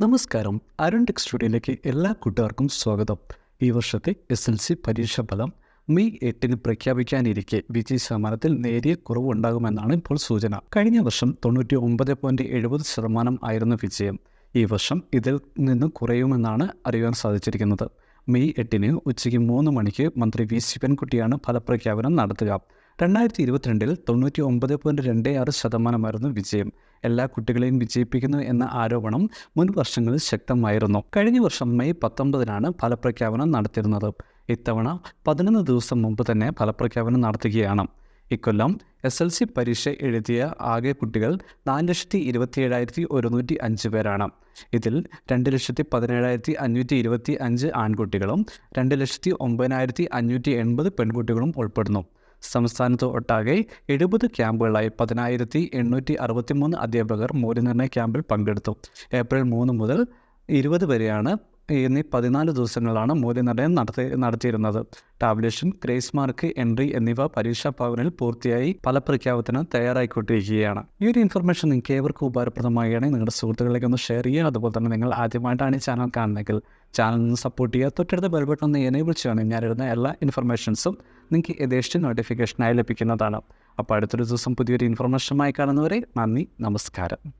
നമസ്കാരം. അരുൺ ടെക് സ്റ്റുഡിയോയിലേക്ക് എല്ലാ കൂട്ടുകാർക്കും സ്വാഗതം. ഈ വർഷത്തെ എസ് എൽ സി പരീക്ഷാ ഫലം മെയ് എട്ടിന് പ്രഖ്യാപിക്കാനിരിക്കെ വിജയ ശതമാനത്തിൽ നേരിയ കുറവുണ്ടാകുമെന്നാണ് ഇപ്പോൾ സൂചന. കഴിഞ്ഞ വർഷം തൊണ്ണൂറ്റി ഒമ്പത് പോയിന്റ് എഴുപത് ശതമാനം ആയിരുന്നു വിജയം. ഈ വർഷം ഇതിൽ നിന്ന് കുറയുമെന്നാണ് അറിയാൻ സാധിച്ചിരിക്കുന്നത്. മെയ് എട്ടിന് ഉച്ചയ്ക്ക് മൂന്ന് മണിക്ക് മന്ത്രി വി. ശിവൻകുട്ടിയാണ് ഫലപ്രഖ്യാപനം നടത്തുക. രണ്ടായിരത്തി ഇരുപത്തിരണ്ടിൽ തൊണ്ണൂറ്റി ഒമ്പത് പോയിന്റ് രണ്ട് ആറ് ശതമാനമായിരുന്നു വിജയം. എല്ലാ കുട്ടികളെയും വിജയിപ്പിക്കുന്നു എന്ന ആരോപണം മുൻ വർഷങ്ങളിൽ ശക്തമായിരുന്നു. കഴിഞ്ഞ വർഷം മെയ് പത്തൊമ്പതിനാണ് ഫലപ്രഖ്യാപനം നടത്തിയിരുന്നത്. ഇത്തവണ പതിനൊന്ന് ദിവസം മുമ്പ് തന്നെ ഫലപ്രഖ്യാപനം നടത്തുകയാണ്. ഇക്കൊല്ലം എസ് എൽ സി പരീക്ഷ എഴുതിയ ആകെ കുട്ടികൾ നാല് ലക്ഷത്തി ഇരുപത്തി ഏഴായിരത്തി ഒരുന്നൂറ്റി അഞ്ച് പേരാണ്. ഇതിൽ രണ്ട് ലക്ഷത്തി പതിനേഴായിരത്തി അഞ്ഞൂറ്റി ഇരുപത്തി അഞ്ച് ആൺകുട്ടികളും രണ്ട് ലക്ഷത്തി ഒമ്പതിനായിരത്തി അഞ്ഞൂറ്റി എൺപത് പെൺകുട്ടികളും ഉൾപ്പെടുന്നു. സംസ്ഥാനത്ത് ഒട്ടാകെ എഴുപത് ക്യാമ്പുകളായി പതിനായിരത്തി എണ്ണൂറ്റി അറുപത്തി മൂന്ന് അധ്യാപകർ മൂല്യനിർണയ ക്യാമ്പിൽ പങ്കെടുത്തു. ഏപ്രിൽ മൂന്ന് മുതൽ ഇരുപത് വരെയാണ് എന്നീ പതിനാല് ദിവസങ്ങളിലാണ് മൂല്യനിർണയം നടത്തി നടത്തിയിരുന്നത്. ടാബ്ലേഷൻ ഗ്രേസ് മാർക്ക് എൻട്രി എന്നിവ പരീക്ഷാ ഭവനിൽ പൂർത്തിയായി ഫലപ്രഖ്യാപനത്തിന് തയ്യാറായിക്കൊണ്ടിരിക്കുകയാണ്. ഈ ഒരു ഇൻഫർമേഷൻ നിങ്ങൾക്ക് ഏവർക്കും ഉപകാരപ്രദമാവുകയാണെങ്കിൽ നിങ്ങളുടെ സുഹൃത്തുക്കളിലേക്ക് ഒന്ന് ഷെയർ ചെയ്യുക. അതുപോലെ തന്നെ നിങ്ങൾ ആദ്യമായിട്ടാണ് ഈ ചാനൽ കാണുന്നതെങ്കിൽ ചാനൽ സപ്പോർട്ട് ചെയ്യുക. തൊട്ടടുത്ത ബെൽ ബട്ടൺ ഒന്ന് എനേബിൾ ഞാൻ ഇടുന്ന എല്ലാ ഇൻഫർമേഷൻസും നിങ്ങൾക്ക് യഥേഷ്ട നോട്ടിഫിക്കേഷനായി ലഭിക്കുന്നതാണ്. അപ്പോൾ അടുത്തൊരു ദിവസം പുതിയൊരു ഇൻഫർമേഷനുമായി കാണുന്നവരെ നന്ദി നമസ്കാരം.